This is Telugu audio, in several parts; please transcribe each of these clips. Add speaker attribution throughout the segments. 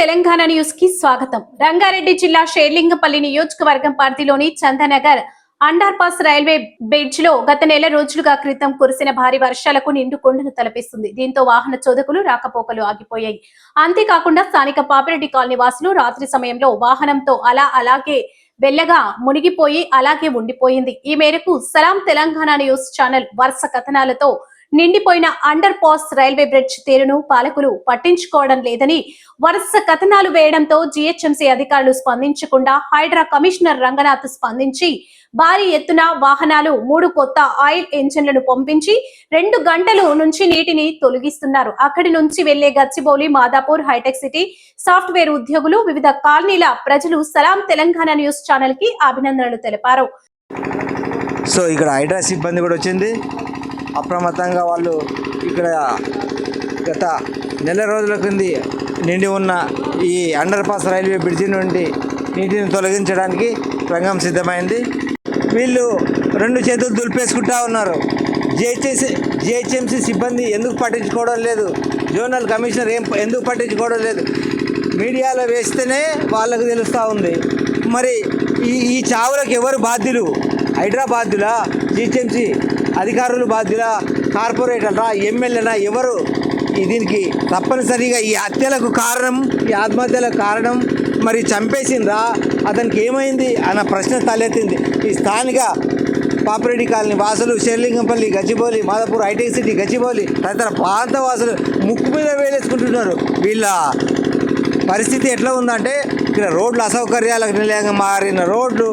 Speaker 1: తెలంగాణ న్యూస్కి స్వాగతం. రంగారెడ్డి జిల్లా షేర్లింగపల్లి నియోజకవర్గం పరిధిలోని చందనగర్ అండర్ పాస్ రైల్వే బ్రిడ్జ్లో గత నెల రోజులుగా క్రితం కురిసిన భారీ వర్షాలకు నిండు కొండను తలపిస్తుంది. దీంతో వాహన చోదకులు రాకపోకలు ఆగిపోయాయి. అంతేకాకుండా స్థానిక పాపిరెడ్డి కాలనీ వాసులు రాత్రి సమయంలో వాహనంతో అలా అలాగే వెళ్ళగా మునిగిపోయి అలాగే ఉండిపోయింది. ఈ మేరకు సలాం తెలంగాణ న్యూస్ ఛానల్ వరుస కథనాలతో నిండిపోయిన అండర్ పాస్ రైల్వే బ్రిడ్జ్ తీరును పాలకులు పట్టించుకోవడం లేదని వరుస కథనాలు వేయడంతో జీహెచ్ఎంసీ అధికారులు స్పందించకుండా హైడ్రా కమిషనర్ రంగనాథ్ స్పందించి భారీ ఎత్తున వాహనాలు మూడు కొత్త ఆయిల్ ఇంజన్లను పంపించి రెండు గంటలు నుంచి నీటిని తొలగిస్తున్నారు. అక్కడి నుంచి వెళ్ళే Gachibowli Madhapur hitech city software ఉద్యోగులు వివిధ కాలనీల ప్రజలు సలాం తెలంగాణ న్యూస్ ఛానల్కి అభినందనలు తెలిపారు.
Speaker 2: సో ఇక్కడ హైడ్రా సిబ్బంది కూడా వచ్చింది. అప్రమత్తంగా వాళ్ళు ఇక్కడ గత నెల రోజుల క్రింది నిండి ఉన్న ఈ అండర్ పాస్ రైల్వే బ్రిడ్జి నుండి నీటిని తొలగించడానికి రంగం సిద్ధమైంది. వీళ్ళు రెండు చేతులు దులిపేసుకుంటా ఉన్నారు. జిహెచ్ఎంసీ జిహెచ్ఎంసీ సిబ్బంది ఎందుకు పట్టించుకోవడం లేదు? జోనల్ కమిషనర్ ఏం ఎందుకు పట్టించుకోవడం లేదు? మీడియాలో వేస్తేనే వాళ్ళకు తెలుస్తూ ఉంది. మరి ఈ ఈ చావులకు ఎవరు బాధ్యులు? హైడ్రా బాధ్యులా జిహెచ్ఎంసీ అధికారులు బాధ్యుల కార్పొరేటర్రా ఎమ్మెల్యేనా ఎవరు? దీనికి తప్పనిసరిగా ఈ హత్యలకు కారణం ఈ ఆత్మహత్యలకు కారణం మరి చంపేసిందా? అతనికి ఏమైంది? అన్న ప్రశ్న తలెత్తింది. ఈ స్థానిక పాపిరెడ్డి కాలనీ వాసులు షేర్లింగంపల్లి గచ్చిబౌలి మాదాపూర్ హైటెక్ సిటీ గచ్చిబౌలి తదితర ప్రాంత వాసులు ముక్కు మీద వేలేసుకుంటున్నారు. వీళ్ళ పరిస్థితి ఎట్లా ఉందంటే ఇక్కడ రోడ్లు అసౌకర్యాలకు నిలయంగా మారిన రోడ్లు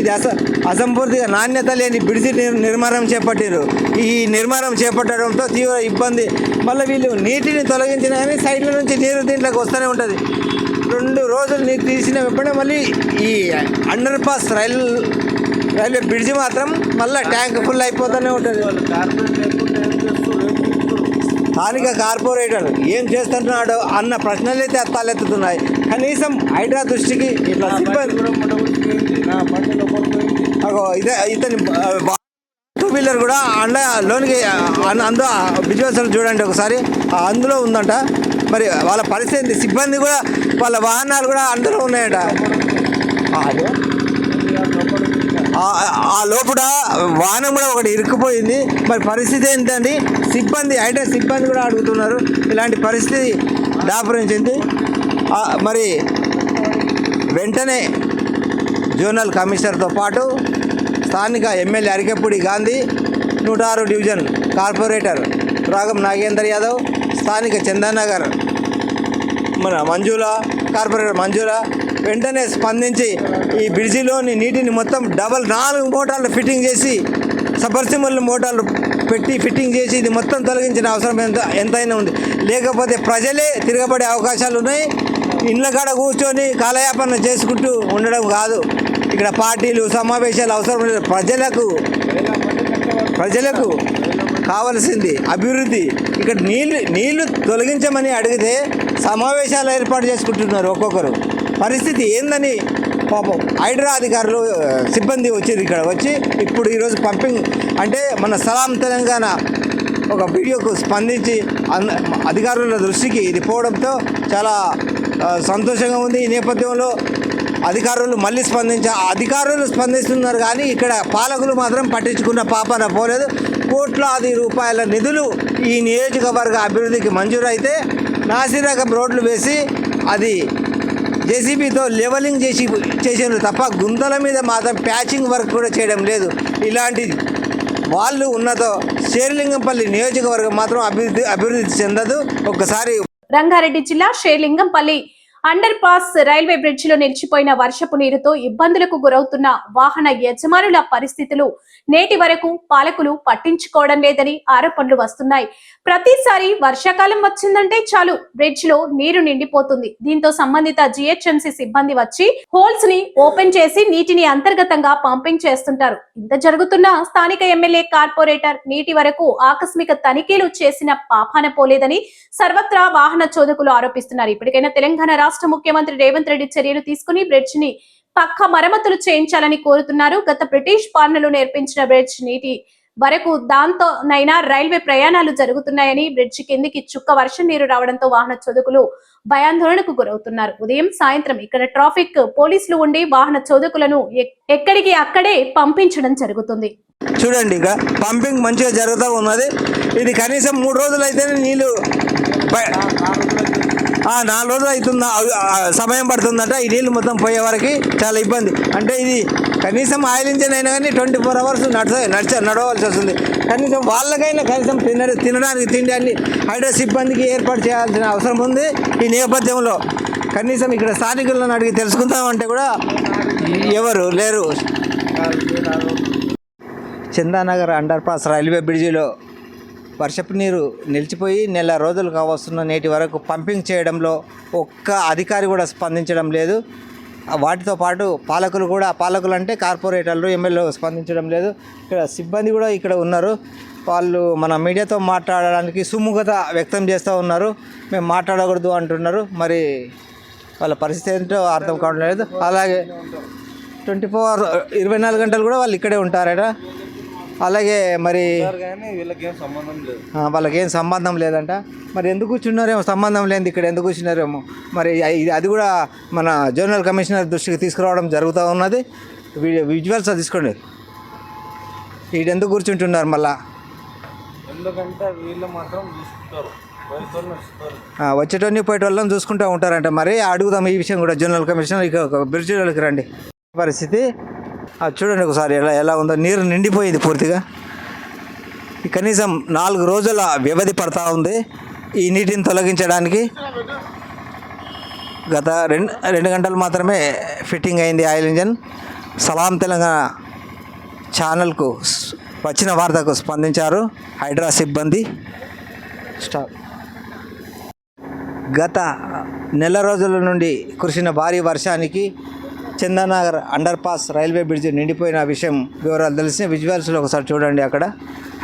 Speaker 2: ఇది అస అసంపూర్తిగా నాణ్యత లేని బిడిసి నిర్మాణం చేపట్టారు ఈ నిర్మాణం చేపట్టడంతో తీవ్ర ఇబ్బంది. మళ్ళీ వీళ్ళు నీటిని తొలగించిన కానీ సైడ్ల నుంచి నీరు దీంట్లోకి వస్తూనే ఉంటుంది. రెండు రోజులు నీరు తీసిన వెంటనే మళ్ళీ ఈ under pass rail railway bridge మాత్రం మళ్ళీ ట్యాంక్ ఫుల్ అయిపోతూనే ఉంటుంది. స్థానిక కార్పొరేటర్ ఏం చేస్తున్నాడో అన్న ప్రశ్నలు అయితే తలెత్తుతున్నాయి. కనీసం హైడ్రా దృష్టికి ఇట్లా సిబ్బంది ఇదే ఇతని టూ వీలర్ కూడా అండ లోనికి అన్- అందు విజువల్స్ చూడండి ఒకసారి. అందులో ఉందంట. మరి వాళ్ళ పరిస్థితి? సిబ్బంది కూడా వాళ్ళ వాహనాలు కూడా అందులో ఉన్నాయట. ఆ, లోపల వాహనం కూడా ఒకటి ఇరుక్కుపోయింది. మరి పరిస్థితి ఏంటండి సిబ్బంది అయితే సిబ్బంది కూడా అడుగుతున్నారు. ఇలాంటి పరిస్థితి దాపురించింది. మరి వెంటనే జోనల్ కమిషనర్తో పాటు స్థానిక ఎమ్మెల్యే అరికెప్పుడి గాంధీ నూట ఆరు డివిజన్ కార్పొరేటర్ రాగం నాగేందర్ యాదవ్ స్థానిక చందానగర్ మన మంజుల కార్పొరేటర్ మంజుల వెంటనే స్పందించి ఈ బ్రిడ్జిలోని నీటిని మొత్తం డబల్ నాలుగు మోటార్లు ఫిట్టింగ్ చేసి సబర్సిమల్ మోటార్లు పెట్టి ఫిట్టింగ్ చేసి ఇది మొత్తం తొలగించిన అవసరం ఎంత ఎంతైనా ఉంది. లేకపోతే ప్రజలే తిరగబడే అవకాశాలు ఉన్నాయి. ఇండ్ల కాడ కూర్చొని కాలయాపన చేసుకుంటూ ఉండడం కాదు. ఇక్కడ పార్టీలు సమావేశాలు అవసరం లేదు. ప్రజలకు ప్రజలకు కావలసింది అభివృద్ధి. ఇక్కడ నీళ్ళు నీళ్ళు తొలగించమని అడిగితే సమావేశాలు ఏర్పాటు చేసుకుంటున్నారు ఒక్కొక్కరు. పరిస్థితి ఏందని పాపం హైడ్రా అధికారులు సిబ్బంది వచ్చింది ఇక్కడ వచ్చి ఇప్పుడు ఈరోజు పంపింగ్ అంటే మన సలాం తెలంగాణ ఒక వీడియోకు స్పందించి అధికారుల దృష్టికి ఇది పోవడంతో చాలా సంతోషంగా ఉంది. ఈ నేపథ్యంలో అధికారులు మళ్ళీ స్పందించా అధికారులు స్పందిస్తున్నారు కానీ ఇక్కడ పాలకులు మాత్రం పట్టించుకున్న పాపన పోలేదు. కోట్లాది రూపాయల నిధులు ఈ నియోజకవర్గ అభివృద్ధికి మంజూరైతే నాసిరకం రోడ్లు వేసి అది జేసీబీతో లెవలింగ్ చేసి చేసారు తప్ప గుంతల మీద మాత్రం ప్యాచింగ్ వర్క్ కూడా చేయడం లేదు. ఇలాంటి వాళ్ళు ఉన్నతో శేర్లింగంపల్లి నియోజకవర్గం మాత్రం అభివృద్ధి అభివృద్ధి చెందదు. ఒక్కసారి
Speaker 1: రంగారెడ్డి జిల్లా షేర్లింగంపల్లి అండర్ పాస్ రైల్వే బ్రిడ్జ్లో నిలిచిపోయిన వర్షపు నీరుతో ఇబ్బందులకు గురవుతున్న వాహన యజమానుల పరిస్థితులు నేటి వరకు పాలకులు పట్టించుకోవడం లేదని ఆరోపణలు వస్తున్నాయి. ప్రతిసారి వర్షాకాలం వచ్చిందంటే చాలు బ్రిడ్జ్లో నీరు నిండిపోతుంది. దీంతో సంబంధిత జిహెచ్ఎంసీ సిబ్బంది వచ్చి హోల్స్ని ఓపెన్ చేసి నీటిని అంతర్గతంగా పంపింగ్ చేస్తుంటారు. ఇంత జరుగుతున్న స్థానిక ఎమ్మెల్యే కార్పొరేటర్ నీటి వరకు ఆకస్మిక తనిఖీలు చేసిన పాపాన పోలేదని సర్వత్రా వాహన చోదకులు ఆరోపిస్తున్నారు. ఇప్పటికైనా తెలంగాణ రాష్ట్ర రాష్ట్ర ముఖ్యమంత్రి రేవంత్ రెడ్డి చర్యలు తీసుకుని బ్రిడ్జ్ని పక్క మరమ్మతులు చేయించాలని కోరుతున్నారు. గత బ్రిటిష్ పాలనలో నేర్పించిన బ్రిడ్జ్ నీటి వరకు దాంతో నైనా రైల్వే ప్రయాణాలు జరుగుతున్నాయని బ్రిడ్జ్ కిందికి చుక్క వర్షం నీరు రావడంతో వాహన చోదకులు భయాందోళనకు గురవుతున్నారు. ఉదయం సాయంత్రం ఇక్కడ ట్రాఫిక్ పోలీసులు ఉండి వాహన చోదకులను ఎక్- ఎక్కడికి అక్కడే పంపించడం జరుగుతుంది.
Speaker 2: చూడండి ఇక పంపింగ్ మంచిగా జరుగుతూ ఉన్నది. ఇది కనీసం మూడు రోజులు అయితేనే నీళ్ళు నాలుగు రోజులు అవుతుందా? సమయం పడుతుందంట. ఈ నీళ్ళు మొత్తం పోయే వరకు చాలా ఇబ్బంది. అంటే ఇది కనీసం ఆయిల్ ఇంజన్ అయినా కానీ ట్వంటీ ఫోర్ అవర్స్ నడచ నడిచ నడవలసి వస్తుంది. కనీసం వాళ్ళకైనా కనీసం తిన తినడానికి తిండి అన్ని హైడ్రా సిబ్బందికి ఏర్పాటు చేయాల్సిన అవసరం ఉంది ఈ నేపథ్యంలో. కనీసం ఇక్కడ స్థానికులను అడిగి తెలుసుకుందామంటే కూడా ఎవరు లేరు. చందానగర్ అండర్ పాస్ రైల్వే బ్రిడ్జిలో వర్షపు నీరు నిలిచిపోయి నెల రోజులు కావస్తున్న నేటి వరకు పంపింగ్ చేయడంలో ఒక్క అధికారి కూడా స్పందించడం లేదు. వాటితో పాటు పాలకులు కూడా పాలకులు అంటే కార్పొరేటర్లు ఎమ్మెల్యేలు స్పందించడం లేదు. ఇక్కడ సిబ్బంది కూడా ఇక్కడ ఉన్నారు. వాళ్ళు మన మీడియాతో మాట్లాడడానికి సుముఖత వ్యక్తం చేస్తూ ఉన్నారు. మేము మాట్లాడకూడదు అంటున్నారు. మరి వాళ్ళ పరిస్థితి ఏంటో అర్థం కావడం లేదు. అలాగే ట్వంటీ ఫోర్ ఇరవై నాలుగు గంటలు కూడా వాళ్ళు ఇక్కడే ఉంటారట. అలాగే మరి
Speaker 3: వీళ్ళకి ఏం సంబంధం
Speaker 2: లేదంట. మరి ఎందుకు కూర్చున్నారేమో సంబంధం లేని ఇక్కడ ఎందుకు కూర్చున్నారేమో. మరి అది కూడా మన జోనల్ కమిషనర్ దృష్టికి తీసుకురావడం జరుగుతూ ఉన్నది. విజువల్స్ అది తీసుకోండి. వీడు ఎందుకు కూర్చుంటున్నారు మళ్ళా?
Speaker 3: ఎందుకంటే వీళ్ళు మాత్రం చూసుకుంటారు.
Speaker 2: వచ్చేటోని పోయేటోళ్ళని చూసుకుంటూ ఉంటారంట. మరి అడుగుదాం ఈ విషయం కూడా జనరల్ కమిషనర్ ఇక వాళ్ళకి రండి. పరిస్థితి చూడండి ఒకసారి ఎలా ఎలా ఉందో. నీరు నిండిపోయింది పూర్తిగా. కనీసం నాలుగు రోజుల వ్యవధి పడతా ఉంది. ఈ నీటిని తొలగించడానికి గత రెండు రెండు గంటలు మాత్రమే ఫిట్టింగ్ అయింది ఆయిల్ ఇంజన్. సలాం తెలంగాణ ఛానల్కు వచ్చిన వార్తకు స్పందించారు హైడ్రా సిబ్బంది. స్టాప్. గత నెల రోజుల నుండి కురిసిన భారీ వర్షానికి Chandanagar under pass railway bridge నిండిపోయిన విషయం వివరాలు తెలిసిన విజువల్స్లో ఒకసారి చూడండి అక్కడ.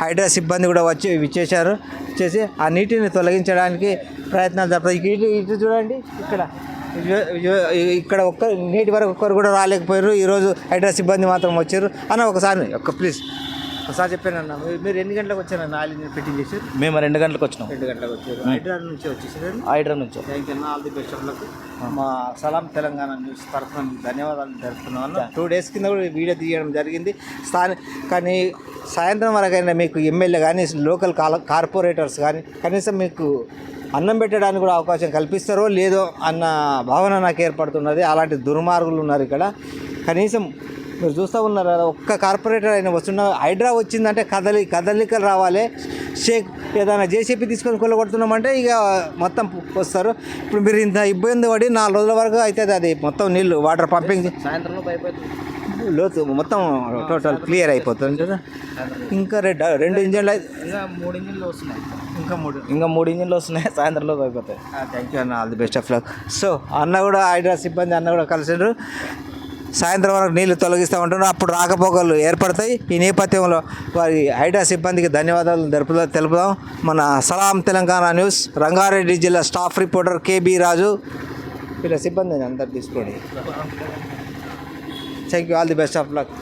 Speaker 2: హైడ్రా సిబ్బంది కూడా వచ్చి విచ్చేశారు చేసి ఆ నీటిని తొలగించడానికి ప్రయత్నాలు జరుపుతాయి ఇటు ఇటు చూడండి. ఇక్కడ. ఇక్కడ ఒక్క నీటి వరకు ఒక్కరు కూడా రాలేకపోయారు. ఈరోజు హైడ్రా సిబ్బంది మాత్రం వచ్చారు. అన్న ఒకసారి ఒక్క ప్లీజ్. ఒకసారి చెప్పానన్న మీరు- మీరు ఎన్ని గంటలకు వచ్చారన్న ఆయిల్ ఇంజిన్ ఫిట్టింగ్ చేశారు
Speaker 3: మేము రెండు గంటలకు వచ్చినాం.
Speaker 2: రెండు గంటలకు వచ్చారు. హైడ్రా నుంచి వచ్చేసారు
Speaker 3: హైడ్రా నుంచి.
Speaker 2: Thank you all the best of luck మా సలాం తెలంగాణ న్యూస్ తరఫున ధన్యవాదాలు జరుపుతున్నాను టూ డేస్ కింద కూడా ఈ వీడియో తీయడం జరిగింది. స్థాని కానీ సాయంత్రం వరకైనా మీకు ఎమ్మెల్యే కానీ లోకల్ కాల కార్పొరేటర్స్ కానీ కనీసం మీకు అన్నం పెట్టడానికి కూడా అవకాశం కల్పిస్తారో లేదో అన్న భావన నాకు ఏర్పడుతున్నది. అలాంటి దుర్మార్గులు ఉన్నారు ఇక్కడ. కనీసం మీరు చూస్తూ ఉన్నారు? ఒక్క కార్పొరేటర్ అయినా వస్తున్న హైడ్రా వచ్చిందంటే కదలి కదలికలు రావాలి. షేక్ ఏదైనా జేసీపీ తీసుకొని కొల్లగొడుతున్నామంటే ఇక మొత్తం వస్తారు. ఇప్పుడు మీరు ఇంత ఇబ్బంది పడి నాలుగు రోజుల వరకు అవుతుంది అది మొత్తం నీళ్ళు వాటర్ పంపింగ్ లోతు మొత్తం టోటల్ క్లియర్ అయిపోతుంది కదా. ఇంకా రెండు రెండు ఇంజన్లు
Speaker 3: ఇంకా మూడు ఇంజిన్లు వస్తున్నాయి.
Speaker 2: ఇంకా మూడు
Speaker 3: ఇంకా మూడు ఇంజిన్లు వస్తున్నాయి సాయంత్రంలో అయిపోతాయి.
Speaker 2: థ్యాంక్ యూ అన్న. All the best of luck. So అన్న కూడా హైడ్రా సిబ్బంది అన్న కూడా కలిసిండ్రు. సాయంత్రం వరకు నీళ్ళు తొలగిస్తామంటున్నారు అప్పుడు రాకపోకలు ఏర్పడతాయి. ఈ నేపథ్యంలో వారి హైడ్రా సిబ్బందికి ధన్యవాదాలు తెలుపుదా తెలుపుదాం. మన సలాం తెలంగాణ న్యూస్ రంగారెడ్డి జిల్లా స్టాఫ్ రిపోర్టర్ కేబీ రాజు. వీళ్ళ సిబ్బందిని అందరు తీసుకోండి. Thank you all the best of luck